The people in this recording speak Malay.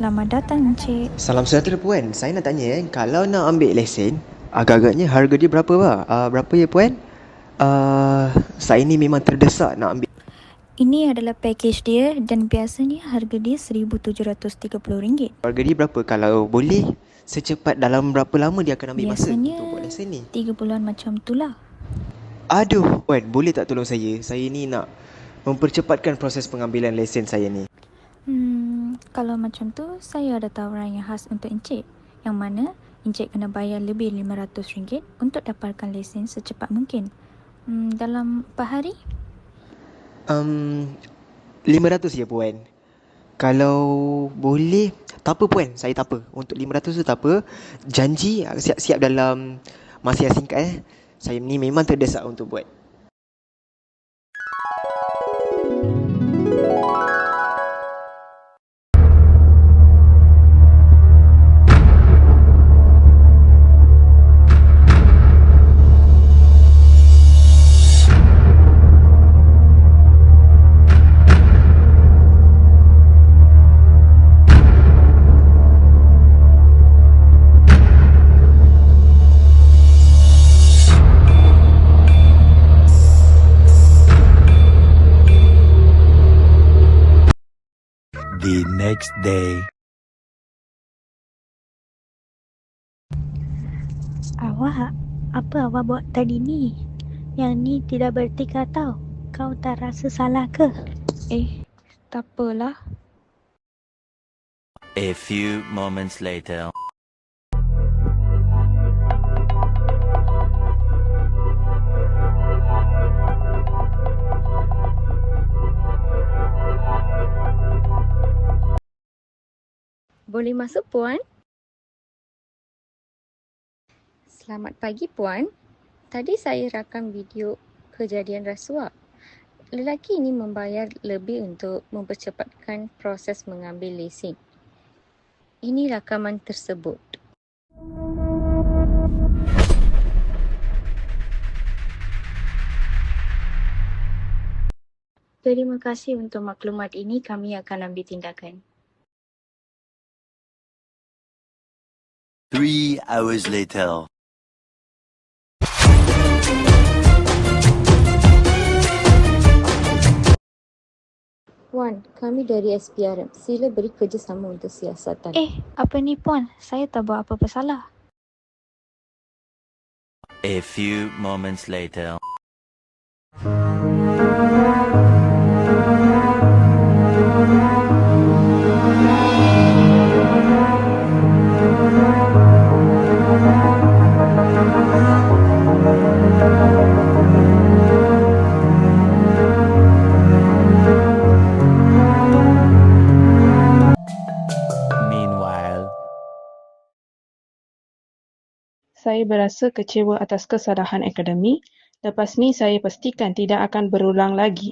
Selamat datang, Encik. Salam sejahtera Puan. Saya nak tanya eh, kalau nak ambil lesen, agak-agaknya harga dia berapa bah? Uh, berapa ya Puan? Uh, saya ni memang terdesak nak ambil. Ini adalah package dia dan biasanya harga dia RM1,730. Harga dia berapa? Kalau boleh, secepat dalam berapa lama dia akan ambil masa Biasanya untuk buat lesen ni? tiga bulan macam tu lah. Aduh, Puan, boleh tak tolong saya? Saya ni nak mempercepatkan proses pengambilan lesen saya ni. Kalau macam tu, saya ada tawaran yang khas untuk Encik. Yang mana, Encik kena bayar lebih RM500 untuk dapatkan lesen secepat mungkin. Hmm, dalam 4 hari? Um, 500 je Puan. Kalau boleh, tak apa Puan, saya tak apa. Untuk 500 tu tak apa. Janji siap-siap dalam masa yang singkat eh. Saya ni memang terdesak untuk buat. Next day. Awak, apa awak buat tadi ni? Yang ni tidak bertika tau. Kau tak rasa salah ke? Eh, tak apalah. A few moments later. Boleh masuk puan? Selamat pagi puan. Tadi saya rakam video kejadian rasuah. Lelaki ini membayar lebih untuk mempercepatkan proses mengambil lesen. Ini rakaman tersebut. Terima kasih untuk maklumat ini. Kami akan ambil tindakan. Three hours later. Puan, kami dari SPRM. Sila beri kerjasama untuk siasatan. Eh, apa ni puan? Saya tak buat apa-apa salah. A few moments later. Saya berasa kecewa atas kesalahan akademik. Lepas ni saya pastikan tidak akan berulang lagi.